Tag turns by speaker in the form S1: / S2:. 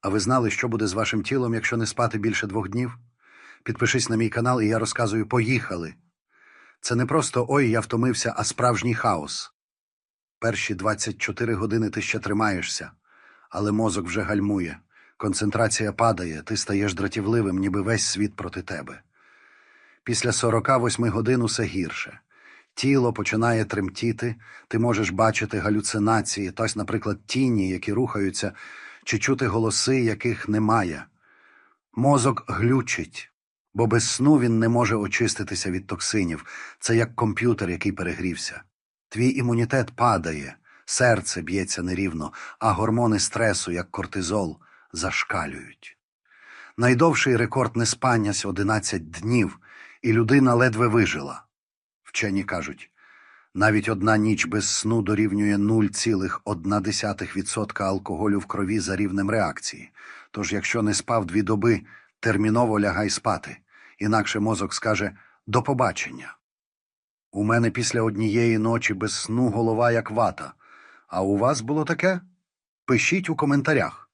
S1: А ви знали, що буде з вашим тілом, якщо не спати більше двох днів? Підпишись на мій канал, і я розказую Поїхали. Це не просто ой, я втомився, а справжній хаос. Перші 24 години ти ще тримаєшся, але мозок вже гальмує, концентрація падає, ти стаєш дратівливим, ніби весь світ проти тебе. Після 48 годин усе гірше. Тіло починає тремтіти, ти можеш бачити галюцинації, тось, наприклад, тіні, які рухаються, чи чути голоси, яких немає. Мозок глючить, бо без сну він не може очиститися від токсинів. Це як комп'ютер, який перегрівся. Твій імунітет падає, серце б'ється нерівно, а гормони стресу, як кортизол, зашкалюють. Найдовший рекорд неспання – 11 днів, і людина ледве вижила. Вчені кажуть, навіть одна ніч без сну дорівнює 0,1% алкоголю в крові за рівнем реакції. Тож, якщо не спав дві доби, терміново лягай спати, інакше мозок скаже «до побачення». У мене після однієї ночі без сну голова як вата. А у вас було таке? Пишіть у коментарях.